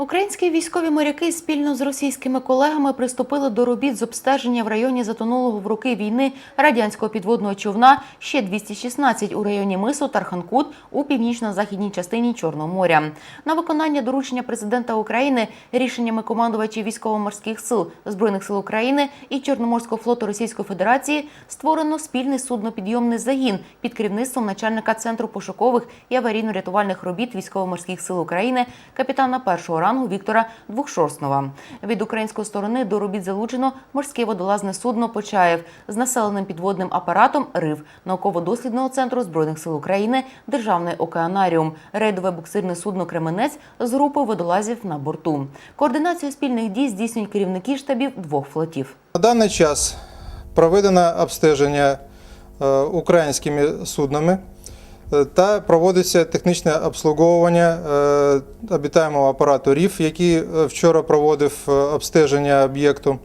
Українські військові моряки спільно з російськими колегами приступили до робіт з обстеження в районі затонулого в роки війни радянського підводного човна ще 216 у районі мису Тарханкут у північно-західній частині Чорного моря. На виконання доручення президента України рішеннями командувачів військово-морських сил збройних сил України і Чорноморського флоту Російської Федерації створено спільний суднопідйомний загін під керівництвом начальника центру пошукових і аварійно-рятувальних робіт військово-морських сил України капітана першого рангу Віктора Двохшорснова. Від української сторони до робіт залучено морське водолазне судно Почаєв з населеним підводним апаратом Рив науково-дослідного центру збройних сил України Державний океанаріум, рейдове буксирне судно Кременець з групою водолазів на борту. Координацію спільних дій здійснюють керівники штабів двох флотів. На даний час проведено обстеження е, українськими суднами та проводиться технічне обслуговування е, обітаємого апарату РІФ, який е, вчора проводив е, обстеження об'єкту.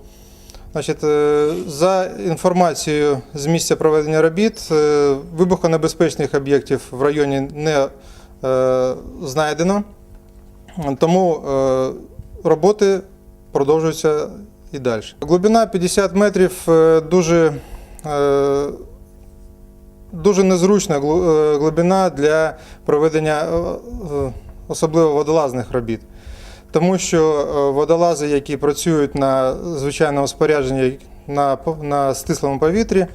Значить, е, за інформацією з місця проведення робіт, е, вибухонебезпечних об'єктів в районі не е, знайдено, тому е, роботи продовжуються і далі. Глибина 50 метрів е, дуже, е, дуже незручна е, глибина для проведення е, е, особливо водолазних робіт. Тому що водолази, які працюють на звичайному спорядженні на, на стислому повітрі,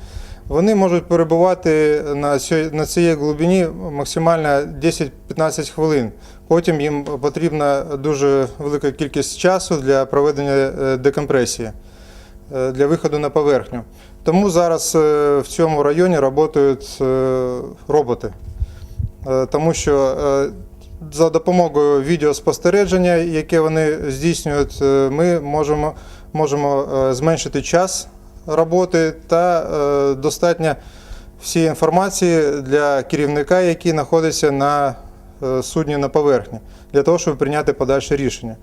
вони можуть перебувати на, цій- на цій глибині максимально 10-15 хвилин. Потім їм потрібна дуже велика кількість часу для проведення декомпресії, для виходу на поверхню. Тому зараз е, в цьому районі працюють е, роботи, Е, тому що е, за допомогою відеоспостереження, яке вони здійснюють, е, ми можемо, можемо е, зменшити час роботи та е, достатньо всієї інформації для керівника, який знаходиться на е, судні на поверхні, для того, щоб прийняти подальше рішення.